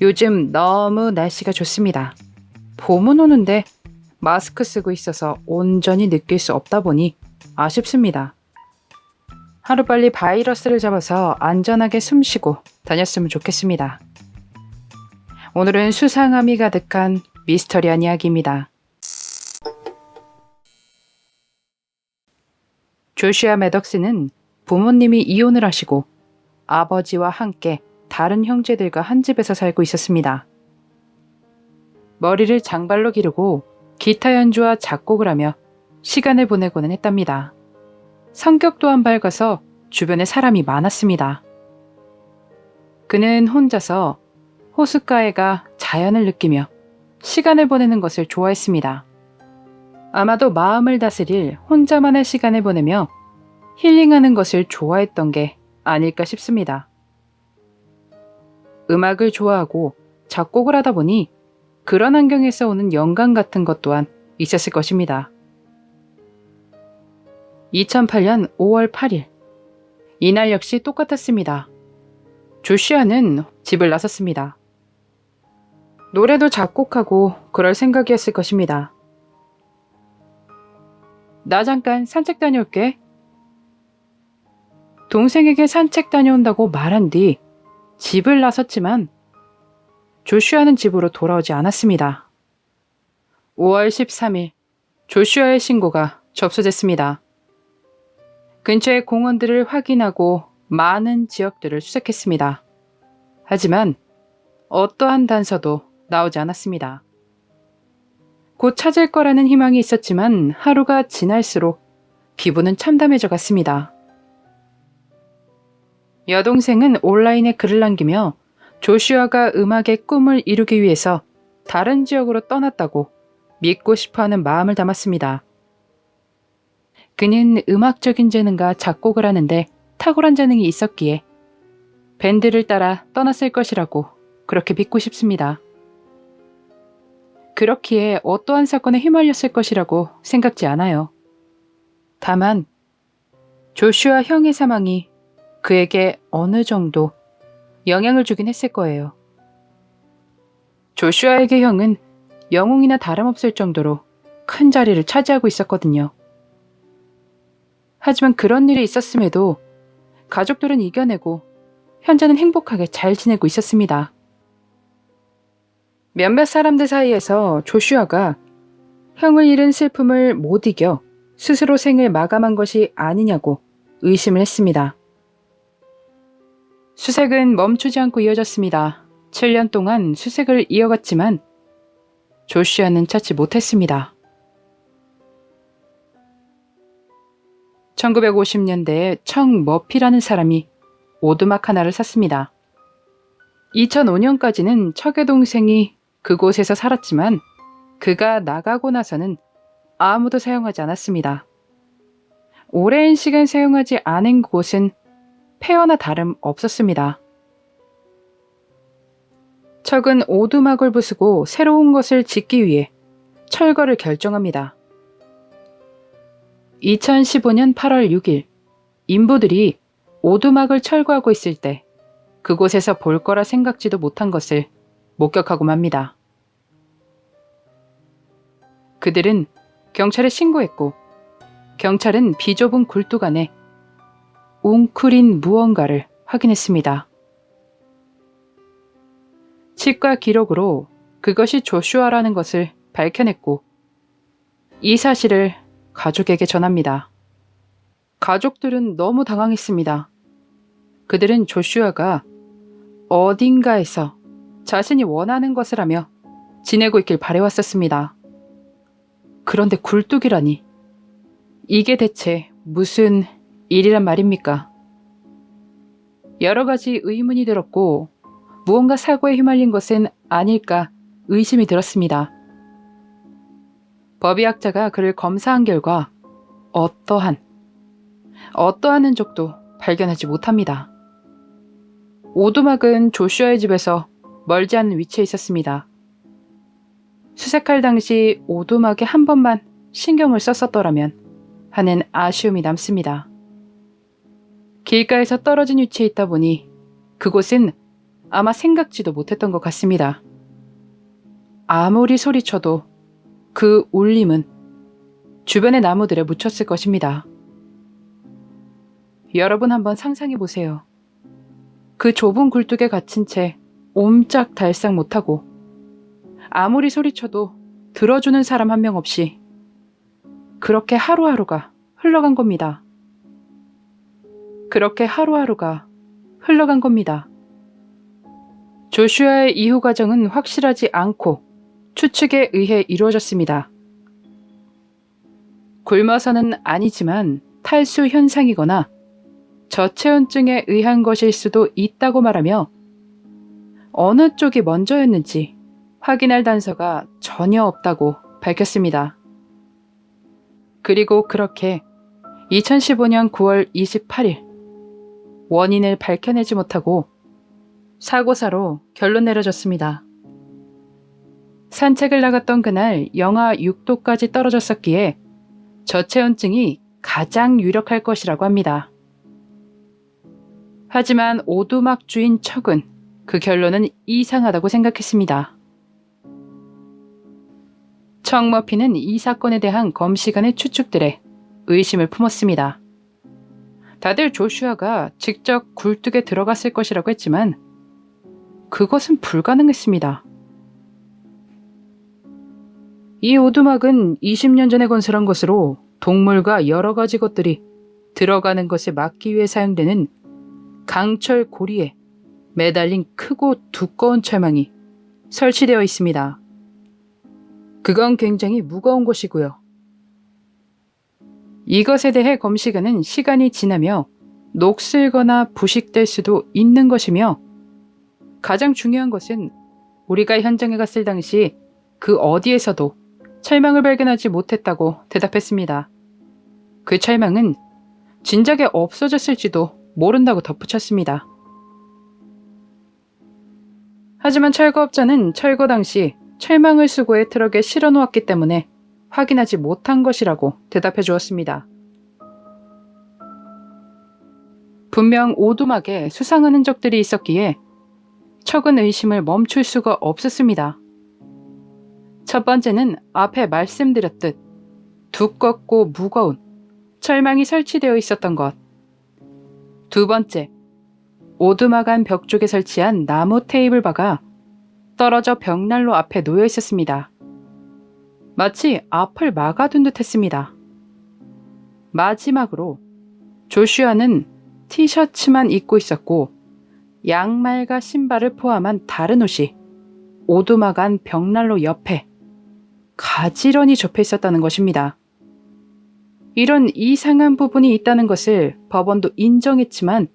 요즘 너무 날씨가 좋습니다. 봄은 오는데 마스크 쓰고 있어서 온전히 느낄 수 없다 보니 아쉽습니다. 하루빨리 바이러스를 잡아서 안전하게 숨 쉬고 다녔으면 좋겠습니다. 오늘은 수상함이 가득한 미스터리한 이야기입니다. 조시아 매덕스는 부모님이 이혼을 하시고 아버지와 함께 다른 형제들과 한 집에서 살고 있었습니다. 머리를 장발로 기르고 기타 연주와 작곡을 하며 시간을 보내고는 했답니다. 성격 또한 밝아서 주변에 사람이 많았습니다. 그는 혼자서 호숫가에 가 자연을 느끼며 시간을 보내는 것을 좋아했습니다. 아마도 마음을 다스릴 혼자만의 시간을 보내며 힐링하는 것을 좋아했던 게 아닐까 싶습니다. 음악을 좋아하고 작곡을 하다 보니 그런 환경에서 오는 영감 같은 것 또한 있었을 것입니다. 2008년 5월 8일. 이날 역시 똑같았습니다. 조시아는 집을 나섰습니다. 노래도 작곡하고 그럴 생각이었을 것입니다. 나 잠깐 산책 다녀올게. 동생에게 산책 다녀온다고 말한 뒤 집을 나섰지만 조슈아는 집으로 돌아오지 않았습니다. 5월 13일 조슈아의 신고가 접수됐습니다. 근처의 공원들을 확인하고 많은 지역들을 수색했습니다. 하지만 어떠한 단서도 나오지 않았습니다. 곧 찾을 거라는 희망이 있었지만 하루가 지날수록 기분은 참담해져 갔습니다. 여동생은 온라인에 글을 남기며 조슈아가 음악의 꿈을 이루기 위해서 다른 지역으로 떠났다고 믿고 싶어 하는 마음을 담았습니다. 그는 음악적인 재능과 작곡을 하는데 탁월한 재능이 있었기에 밴드를 따라 떠났을 것이라고 그렇게 믿고 싶습니다. 그렇기에 어떠한 사건에 휘말렸을 것이라고 생각지 않아요. 다만 조슈아 형의 사망이 그에게 어느 정도 영향을 주긴 했을 거예요. 조슈아에게 형은 영웅이나 다름없을 정도로 큰 자리를 차지하고 있었거든요. 하지만 그런 일이 있었음에도 가족들은 이겨내고 현재는 행복하게 잘 지내고 있었습니다. 몇몇 사람들 사이에서 조슈아가 형을 잃은 슬픔을 못 이겨 스스로 생을 마감한 것이 아니냐고 의심을 했습니다. 수색은 멈추지 않고 이어졌습니다. 7년 동안 수색을 이어갔지만 조슈아는 찾지 못했습니다. 1950년대에 청 머피라는 사람이 오두막 하나를 샀습니다. 2005년까지는 척의 동생이 그곳에서 살았지만 그가 나가고 나서는 아무도 사용하지 않았습니다. 오랜 시간 사용하지 않은 곳은 폐허나 다름 없었습니다. 척은 오두막을 부수고 새로운 것을 짓기 위해 철거를 결정합니다. 2015년 8월 6일, 인부들이 오두막을 철거하고 있을 때 그곳에서 볼 거라 생각지도 못한 것을 목격하고 맙니다. 그들은 경찰에 신고했고, 경찰은 비좁은 굴뚝 안에 웅크린 무언가를 확인했습니다. 치과 기록으로 그것이 조슈아라는 것을 밝혀냈고, 이 사실을 가족에게 전합니다. 가족들은 너무 당황했습니다. 그들은 조슈아가 어딘가에서 자신이 원하는 것을 하며 지내고 있길 바래왔었습니다. 그런데 굴뚝이라니. 이게 대체 무슨 일이란 말입니까? 여러 가지 의문이 들었고 무언가 사고에 휘말린 것은 아닐까 의심이 들었습니다. 법의학자가 그를 검사한 결과 어떠한, 어떠한 흔적도 발견하지 못합니다. 오두막은 조슈아의 집에서 멀지 않은 위치에 있었습니다. 수색할 당시 오두막에 한 번만 신경을 썼었더라면 하는 아쉬움이 남습니다. 길가에서 떨어진 위치에 있다 보니 그곳은 아마 생각지도 못했던 것 같습니다. 아무리 소리쳐도 그 울림은 주변의 나무들에 묻혔을 것입니다. 여러분 한번 상상해 보세요. 그 좁은 굴뚝에 갇힌 채 옴짝 달싹 못하고 아무리 소리쳐도 들어주는 사람 한 명 없이 그렇게 하루하루가 흘러간 겁니다. 그렇게 하루하루가 흘러간 겁니다. 조슈아의 이후 과정은 확실하지 않고 추측에 의해 이루어졌습니다. 굶어서는 아니지만 탈수 현상이거나 저체온증에 의한 것일 수도 있다고 말하며 어느 쪽이 먼저였는지 확인할 단서가 전혀 없다고 밝혔습니다. 그리고 그렇게 2015년 9월 28일 원인을 밝혀내지 못하고 사고사로 결론 내려졌습니다. 산책을 나갔던 그날 영하 6도까지 떨어졌었기에 저체온증이 가장 유력할 것이라고 합니다. 하지만 오두막 주인 척은 그 결론은 이상하다고 생각했습니다. 척 머피는 이 사건에 대한 검시관의 추측들에 의심을 품었습니다. 다들 조슈아가 직접 굴뚝에 들어갔을 것이라고 했지만 그것은 불가능했습니다. 이 오두막은 20년 전에 건설한 것으로 동물과 여러 가지 것들이 들어가는 것을 막기 위해 사용되는 강철 고리에 매달린 크고 두꺼운 철망이 설치되어 있습니다. 그건 굉장히 무거운 것이고요. 이것에 대해 검시관은 시간이 지나며 녹슬거나 부식될 수도 있는 것이며 가장 중요한 것은 우리가 현장에 갔을 당시 그 어디에서도 철망을 발견하지 못했다고 대답했습니다. 그 철망은 진작에 없어졌을지도 모른다고 덧붙였습니다. 하지만 철거업자는 철거 당시 철망을 수거해 트럭에 실어 놓았기 때문에 확인하지 못한 것이라고 대답해 주었습니다. 분명 오두막에 수상한 흔적들이 있었기에 척은 의심을 멈출 수가 없었습니다. 첫 번째는 앞에 말씀드렸듯 두껍고 무거운 철망이 설치되어 있었던 것. 두 번째, 오두막 안 벽 쪽에 설치한 나무 테이블 바가 떨어져 벽난로 앞에 놓여 있었습니다. 마치 앞을 막아둔 듯 했습니다. 마지막으로 조슈아는 티셔츠만 입고 있었고 양말과 신발을 포함한 다른 옷이 오두막 안 벽난로 옆에 가지런히 접혀 있었다는 것입니다. 이런 이상한 부분이 있다는 것을 법원도 인정했지만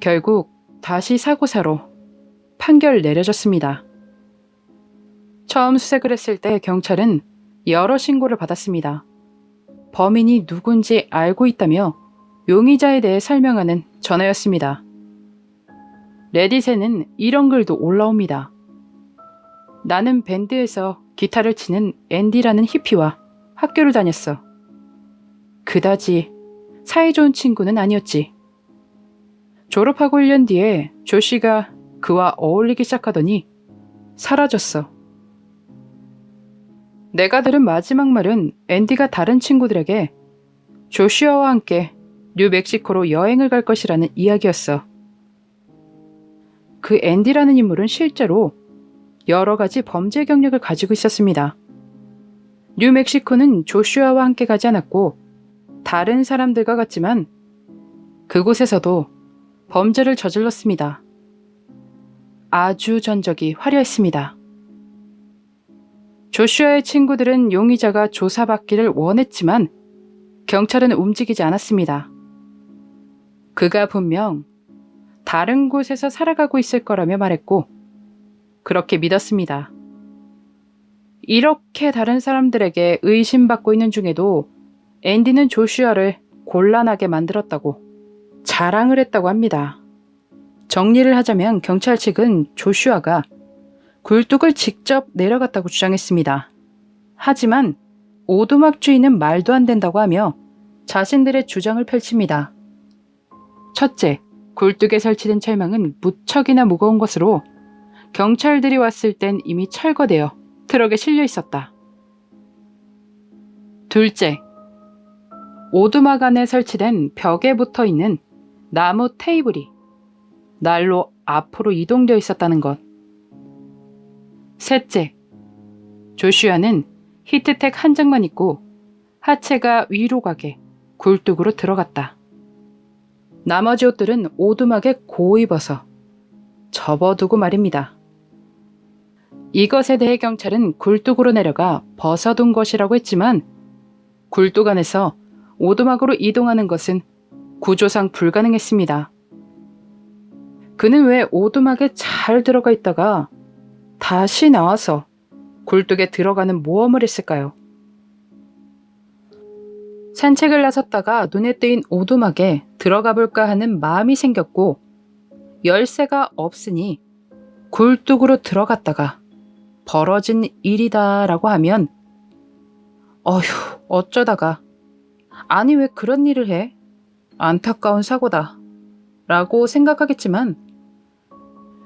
결국 다시 사고사로 판결 내려졌습니다. 처음 수색을 했을 때 경찰은 여러 신고를 받았습니다. 범인이 누군지 알고 있다며 용의자에 대해 설명하는 전화였습니다. 레딧에는 이런 글도 올라옵니다. 나는 밴드에서 기타를 치는 앤디라는 히피와 학교를 다녔어. 그다지 사이 좋은 친구는 아니었지. 졸업하고 1년 뒤에 조 씨가 그와 어울리기 시작하더니 사라졌어. 내가 들은 마지막 말은 앤디가 다른 친구들에게 조슈아와 함께 뉴멕시코로 여행을 갈 것이라는 이야기였어. 그 앤디라는 인물은 실제로 여러 가지 범죄 경력을 가지고 있었습니다. 뉴멕시코는 조슈아와 함께 가지 않았고 다른 사람들과 같지만 그곳에서도 범죄를 저질렀습니다. 아주 전적이 화려했습니다. 조슈아의 친구들은 용의자가 조사받기를 원했지만 경찰은 움직이지 않았습니다. 그가 분명 다른 곳에서 살아가고 있을 거라며 말했고 그렇게 믿었습니다. 이렇게 다른 사람들에게 의심받고 있는 중에도 앤디는 조슈아를 곤란하게 만들었다고 자랑을 했다고 합니다. 정리를 하자면 경찰 측은 조슈아가 굴뚝을 직접 내려갔다고 주장했습니다. 하지만 오두막 주인은 말도 안 된다고 하며 자신들의 주장을 펼칩니다. 첫째, 굴뚝에 설치된 철망은 무척이나 무거운 것으로 경찰들이 왔을 땐 이미 철거되어 트럭에 실려 있었다. 둘째, 오두막 안에 설치된 벽에 붙어 있는 나무 테이블이 날로 앞으로 이동되어 있었다는 것. 셋째, 조슈아는 히트텍 한 장만 입고 하체가 위로 가게 굴뚝으로 들어갔다. 나머지 옷들은 오두막에 벗어 접어두고 말입니다. 이것에 대해 경찰은 굴뚝으로 내려가 벗어둔 것이라고 했지만 굴뚝 안에서 오두막으로 이동하는 것은 구조상 불가능했습니다. 그는 왜 오두막에 잘 들어가 있다가 다시 나와서 굴뚝에 들어가는 모험을 했을까요? 산책을 나섰다가 눈에 띄인 오두막에 들어가 볼까 하는 마음이 생겼고 열쇠가 없으니 굴뚝으로 들어갔다가 벌어진 일이다라고 하면 어휴 어쩌다가 아니 왜 그런 일을 해? 안타까운 사고다 라고 생각하겠지만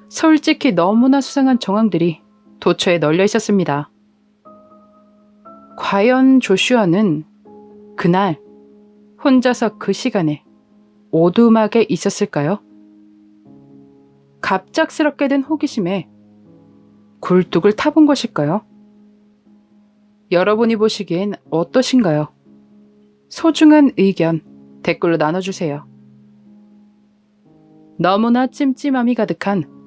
솔직히 너무나 수상한 정황들이 도처에 널려 있었습니다. 과연 조슈아는 그날 혼자서 그 시간에 오두막에 있었을까요? 갑작스럽게 든 호기심에 굴뚝을 타본 것일까요? 여러분이 보시기엔 어떠신가요? 소중한 의견 댓글로 나눠주세요. 너무나 찜찜함이 가득한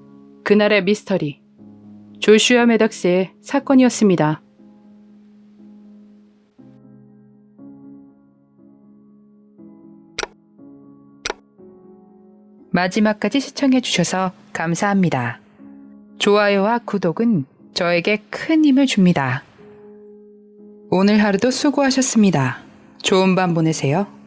그날의 미스터리 조슈아 메덕스의 사건이었습니다. 마지막까지 시청해 주셔서 감사합니다. 좋아요와 구독은 저에게 큰 힘을 줍니다. 오늘 하루도 수고하셨습니다. 좋은 밤 보내세요.